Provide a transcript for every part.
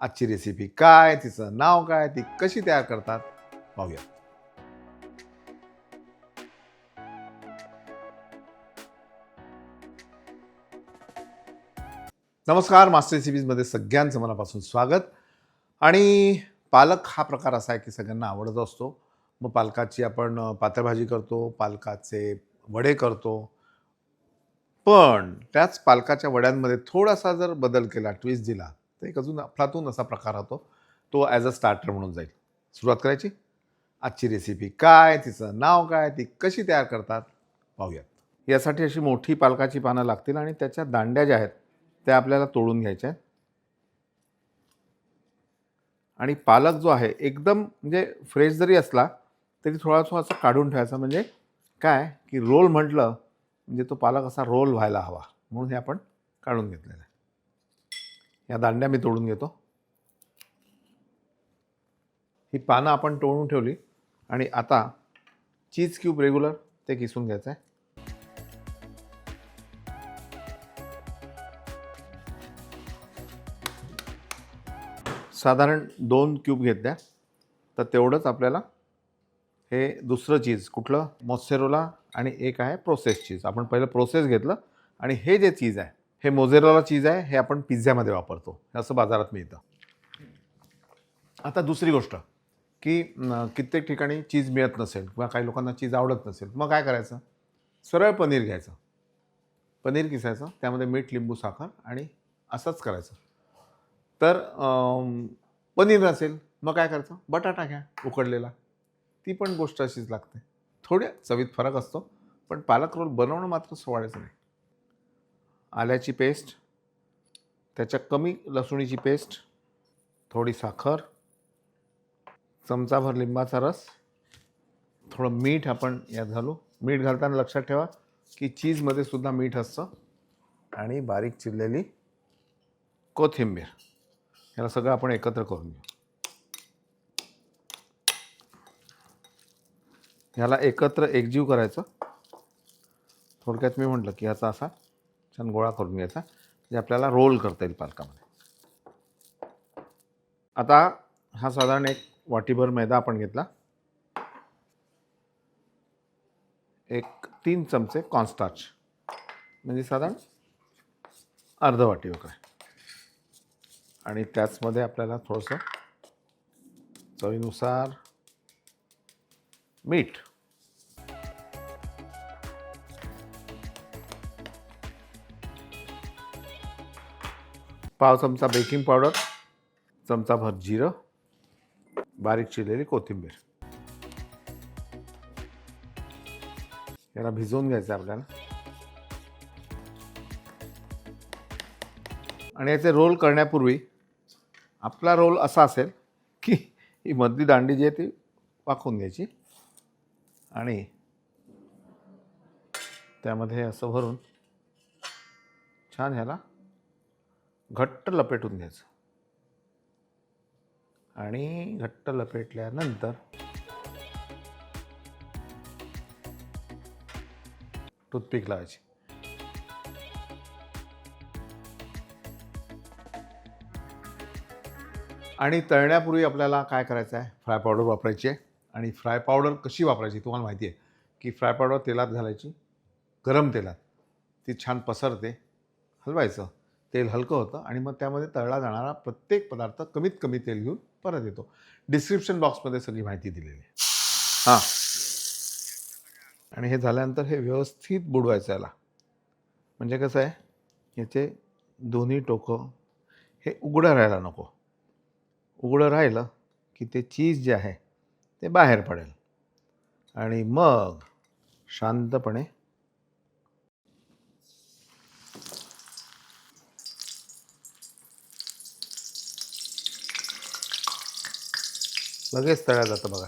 आजची रेसिपी काय तिचं नाव काय ती कशी तयार करतात पाहूया. नमस्कार मास्टर रेसिपीजमध्ये सगळ्यांचं मनापासून स्वागत. आणि पालक हा प्रकार असा आहे की सगळ्यांना आवडत असतो. मग पालकाची आपण पातळभाजी करतो पालकाचे वडे करतो. पण त्याच पालकाच्या वड्यांमध्ये थोडासा जर बदल केला ट्विस्ट दिला तर एक अजून अफलातून असा प्रकार होतो तो ॲज अ स्टार्टर म्हणून जाईल. सुरुवात करायची? आजची रेसिपी काय तिचं नाव काय ती कशी तयार करतात? पाहूयात. यासाठी अशी मोठी पालकाची पानं लागतील आणि त्याच्या दांड्या ज्या आहेत त्या आपल्याला तोडून घ्यायच्या आहेत. आणि पालक जो आहे एकदम म्हणजे फ्रेश जरी असला तरी थोडा थोडासा काढून ठेवायचा. म्हणजे काय? की रोल म्हटलं म्हणजे तो पालक असा रोल व्हायला हवा. म्हणून हे आपण काढून घेतलेलं आहे. या दांड्या मी तोडून घेतो. ही पानं आपण तोडून ठेवली आणि आता चीज क्यूब रेग्युलर ते किसून घ्यायचं आहे साधारण दोन क्यूब घेतल्या तर तेवढंच आपल्याला हे दुसरं चीज कुठलं? मॉस्सेरोला आणि एक आहे प्रोसेस चीज. आपण पहिलं प्रोसेस घेतलं आणि हे जे चीज आहे हे मोझेरोला चीज आहे हे आपण पिझ्झ्यामध्ये वापरतो. हे असं बाजारात मिळतं. आता दुसरी गोष्ट की कित्येक ठिकाणी चीज मिळत नसेल किंवा काही लोकांना चीज आवडत नसेल मग काय करायचं? सरळ पनीर घ्यायचं. पनीर किसायचं त्यामध्ये मीठ लिंबू साखर आणि असंच करायचं. तर पनीर नसेल मग काय करायचं? बटाटा घ्या उकडलेला. ती पण गोष्ट अशीच लागते. थोड्या चवीत फरक असतो पण पालक रोल बनवणं मात्र सोडायचं नाही. आल्याची पेस्ट त्याच्या कमी लसुणीची पेस्ट थोडी साखर चमचाभर लिंबाचा रस थोडं मीठ आपण यात घालू. मीठ घालताना लक्षात ठेवा की चीजमध्ये सुद्धा मीठ असतं आणि बारीक चिरलेली कोथिंबीर. याला सगळं आपण एकत्र करून घेऊ. ह्याला एकत्र एकजीव करायचं. थोडक्यात मी म्हटलं की ह्याचा असा छान गोळा करून घ्यायचा जे आपल्याला रोल करता येईल पालकामध्ये. आता हा साधारण एक वाटीभर मैदा आपण घेतला. एक तीन चमचे कॉन्स्टार्च म्हणजे साधारण अर्ध वाटी वगैरे. आणि त्याचमध्ये आपल्याला थोडंसं चवीनुसार मीठ. पाव चमचा बेकिंग पावडर चमचाभर जिरं बारीक चिरलेली कोथिंबीर. याला भिजवून घ्यायचं आपल्याला. आणि याचे रोल करण्यापूर्वी आपला रोल असा असेल की ही मधली दांडी जी आहे ती वाकून घ्यायची. आणि त्यामध्ये असं भरून छान ह्याला घट्ट लपेटून घ्यायचं. आणि घट्ट लपेटल्यानंतर टूथपिक लावायची. आणि तळण्यापूर्वी आपल्याला काय करायचं आहे फ्राय पावडर वापरायची आहे. आणि फ्राय पावडर कशी वापरायची तुम्हाला माहिती आहे. की फ्राय पावडर तेलात घालायची गरम तेलात. ती छान पसरते. हलवायचं. तेल हलकं होतं आणि मग त्यामध्ये तळला जाणारा प्रत्येक पदार्थ कमीत कमी तेल घेऊन परत येतो. डिस्क्रिप्शन बॉक्समध्ये सगळी माहिती दिलेली आहे. हां. आणि हे झाल्यानंतर हे व्यवस्थित बुडवायचं याला. म्हणजे कसं आहे? याचे दोन्ही टोकं हे उघडं राहायला नको. उघडं राहिलं की ते चीज जे आहे ते बाहेर पडेल. आणि मग शांतपणे लगेच तळ्या जातं बघा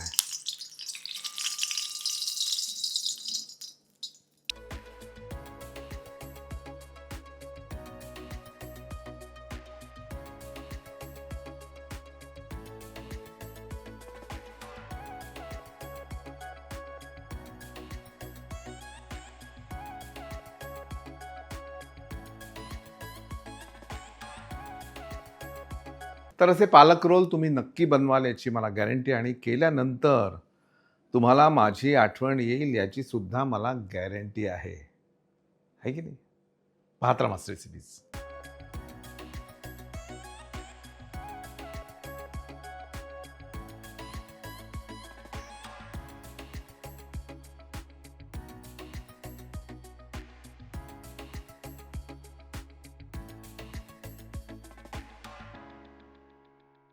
तर असे पालक रोल तुम्ही नक्की बनवाल याची मला गॅरंटी आणि केल्यानंतर तुम्हाला माझी आठवण येईल याचीसुद्धा मला गॅरंटी आहे. है की नाही? पाहत मास्टर रेसिपीज